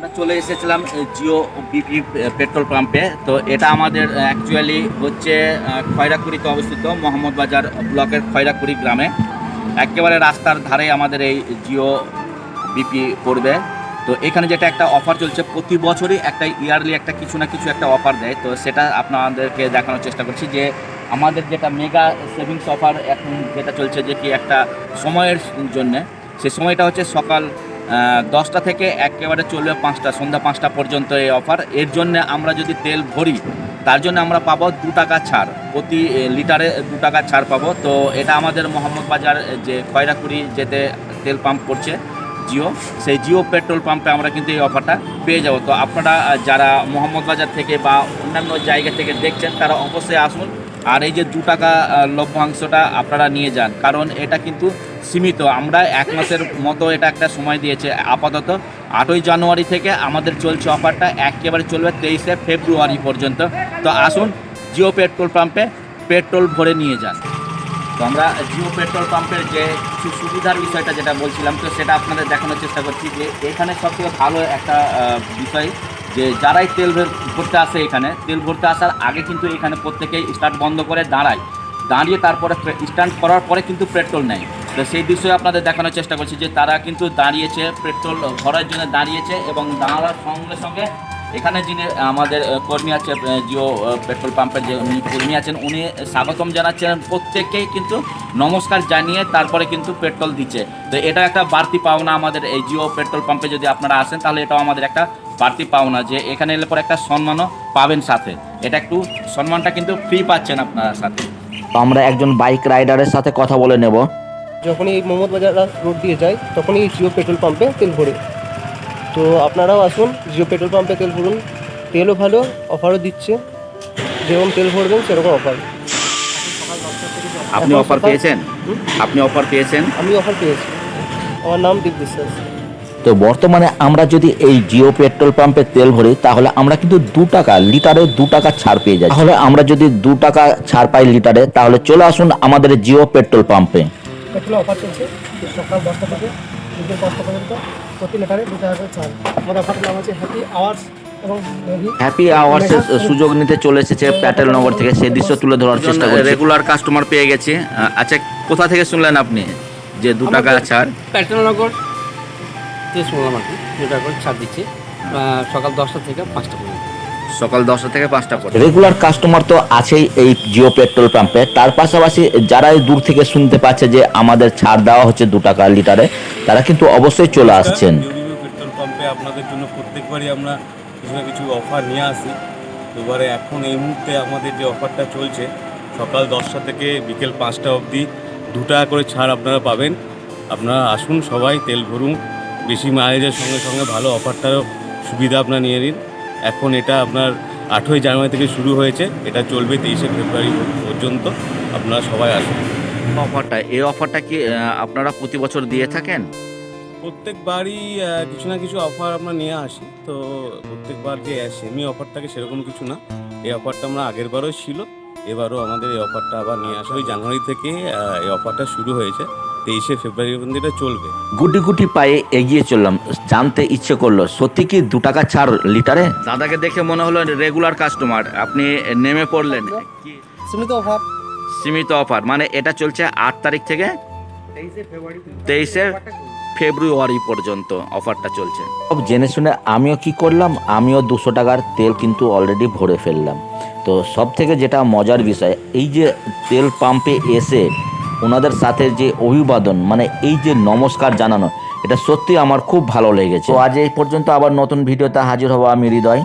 আমরা চলে এসেছিলাম জিও বিপি পেট্রোল পাম্পে। তো এটা আমাদের অ্যাকচুয়ালি হচ্ছে খয়রাকুড়িতে অবস্থিত মোহাম্মদ বাজার ব্লকের খয়রাকুড়ি গ্রামে। একেবারে রাস্তার ধারে আমাদের এই জিও বিপি পড়বে। তো এখানে যেটা একটা অফার চলছে, প্রতি বছরই একটা ইয়ারলি একটা কিছু না কিছু একটা অফার দেয়। তো সেটা আপনাদেরকে দেখানোর চেষ্টা করছি যে আমাদের যেটা মেগা সেভিংস অফার এখন যেটা চলছে যে কি একটা সময়ের জন্যে, সে সময়টা হচ্ছে সকাল দশটা থেকে একেবারে চলবে পাঁচটা, সন্ধ্যা পাঁচটা পর্যন্ত এই অফার। এর জন্য আমরা যদি তেল ভরি, তার জন্য আমরা পাবো দু টাকা ছাড়, প্রতি লিটারে দু টাকা ছাড় পাবো। তো এটা আমাদের মোহাম্মদ বাজার যে খয়রাকুড়ি যেতে তেল পাম্প করছে, জিও, সেই জিও পেট্রোল পাম্পে আমরা কিন্তু এই অফারটা পেয়ে যাব। তো আপনারা যারা মোহাম্মদ বাজার থেকে বা অন্যান্য জায়গা থেকে দেখছেন, তারা অবশ্যই আসুন। আর এই যে দু টাকা লভ্যাংশটা আপনারা নিয়ে যান, কারণ এটা কিন্তু সীমিত। আমরা এক মাসের মতো এটা একটা সময় দিয়েছে। আপাতত আটই জানুয়ারি থেকে আমাদের চলছে অফারটা, একেবারে চলবে তেইশে ফেব্রুয়ারি পর্যন্ত। তো আসুন জিও পেট্রোল পাম্পে পেট্রোল ভরে নিয়ে যান। তো আমরা জিও পেট্রোল পাম্পের যে কিছু সুবিধার বিষয়টা যেটা বলছিলাম, তো সেটা আপনাদের দেখানোর চেষ্টা করছি যে এখানে সবথেকে ভালো একটা বিষয় যে যারাই তেল ভর- ভরতে আসে এখানে, তেল ভরতে আসার আগে কিন্তু এখানে প্রত্যেকেই স্টার্ট বন্ধ করে দাঁড়ায়। দাঁড়িয়ে তারপরে স্ট্যান্ড করার পরে কিন্তু পেট্রোল নেয়। তো সেই বিষয়ে আপনাদের দেখানোর চেষ্টা করছি যে তারা কিন্তু দাঁড়িয়েছে পেট্রোল ভরার জন্য দাঁড়িয়েছে এবং দাঁড়ানোর সঙ্গে সঙ্গে এখানে যিনি আমাদের কর্মী আছে জিও পেট্রোল পাম্পের যে কর্মী আছেন, উনি স্বাগতম জানাচ্ছেন প্রত্যেককেই কিন্তু নমস্কার জানিয়ে তারপরে কিন্তু পেট্রোল দিচ্ছে। তো এটা একটা বাড়তি পাওনা আমাদের এই জিও পেট্রোল পাম্পে যদি আপনারা আসেন তাহলে এটাও আমাদের একটা বাড়তি পাওনা যে এখানে এলে পরে একটা সম্মানও পাবেন সাথে। এটা একটু সম্মানটা কিন্তু ফ্রি পাচ্ছেন আপনারা সাথে। তো আমরা একজন বাইক রাইডারের সাথে কথা বলে নেব। যখনই এই মোহাম্মদ বাজার রোড দিয়ে যাই তখনই জিও পেট্রোল পাম্পে তেল ভরি। তো আপনারাও আসুন জিও পেট্রোল পাম্পে তেল ভরুন। তেলও ভালো অফারও দিচ্ছে। যেরকম তেল ভরবেন সেরকম অফার আপনি অফার পেয়েছেন? আপনি অফার পেয়েছেন? আমি অফার পেয়েছি। আমার নাম দীপ বিশ্বাস। তো বর্তমানে আমরা যদি এই জিও পেট্রোল পাম্পে তেল ভরি তাহলে আমরা কিন্তু দু টাকা লিটারে দু টাকা ছাড় পেয়ে যাই তাহলে আমরা যদি দু টাকা ছাড় পাই লিটারে তাহলে চলে আসুন আমাদের জিও পেট্রোল পাম্পে। পেট্রোল অফার চলছে সকাল দশটা থেকে বিকেল পাঁচটা পর্যন্ত প্রতি লিটারে দু টাকা ছাড়। আমার অফারটার নাম হচ্ছে হ্যাপি আওয়ার্স হ্যাপি আওয়ার্সের সুযোগ নিতে চলে এসেছে প্যাটেল নগর থেকে। সেই দৃশ্য তুলে ধরার চেষ্টা করছি। রেগুলার কাস্টমার পেয়ে গেছে। আচ্ছা কোথা থেকে শুনলেন আপনি যে দু টাকা ছাড়? প্যাটেলনগর থেকে শুনলাম আর কি। দুটা করে ছাড় দিচ্ছে। সকাল দশটা থেকে পাঁচটা পর্যন্ত। সকাল দশটা থেকে পাঁচটা পর্যন্ত। রেগুলার কাস্টমার তো আছেই এই জিও পেট্রোল পাম্পে তার পাশাপাশি যারাই দূর থেকে শুনতে পাচ্ছে যে আমাদের ছাড় দেওয়া হচ্ছে দু টাকা লিটারে তারা কিন্তু অবশ্যই চলে আসছেন। পেট্রোল পাম্পে আপনাদের জন্য প্রত্যেকবারই আমরা না কিছু অফার নিয়ে আসি। এবারে এখন এই মুহূর্তে আমাদের যে অফারটা চলছে, সকাল দশটা থেকে বিকেল পাঁচটা অবধি দু টাকা করে ছাড় আপনারা পাবেন। আপনারা আসুন সবাই, তেল ভরুন। বেশি মাইলেজের সঙ্গে সঙ্গে ভালো অফারটারও সুবিধা আপনারা নিয়ে নিন। এখন এটা আপনার আঠই জানুয়ারি থেকে শুরু হয়েছে। এটা চলবে তেইশে ফেব্রুয়ারি পর্যন্ত। আপনারা সবাই আসুন। অফারটা এই অফারটা কি আপনারা প্রতি বছর দিয়ে থাকেন? প্রত্যেকবারই কিছু না কিছু অফার আমরা নিয়ে আসি। তো প্রত্যেকবার যে সেমি অফার থাকে সেরকম কিছু না। এই অফারটা আমরা আগের বারও ছিল। এবারও আমাদের এই অফারটা আবার নিয়ে আসা ওই জানুয়ারি থেকে এই অফারটা শুরু হয়েছে। তেইশে ফেব্রুয়ারি পর্যন্ত এটা চলবে। গুটি গুটি পায়ে এগিয়ে চললাম। জানতে ইচ্ছে করল সত্যি কি দু টাকা ছাড় লিটারে? দাদাকে দেখে মনে হলো রেগুলার কাস্টমার আপনি নেমে পড়লেন। সীমিত অফার সীমিত অফার মানে এটা চলছে আট তারিখ থেকে? তেইশে ফেব্রুয়ারি। তেইশে? ফেব্রুয়ারি পর্যন্ত অফারটা চলছে। সব জেনে শুনে আমিও কি করলাম? আমিও দুশো টাকার তেল কিন্তু অলরেডি ভরে ফেললাম। তো সব থেকে যেটা মজার বিষয়, এই যে তেল পাম্পে এসে ওনাদের সাথে যে অভিবাদন মানে এই যে নমস্কার জানানো, এটা সত্যি আমার খুব ভালো লেগেছে। তো আজ এই পর্যন্ত আবার নতুন ভিডিওতে হাজির হব আমি হৃদয়।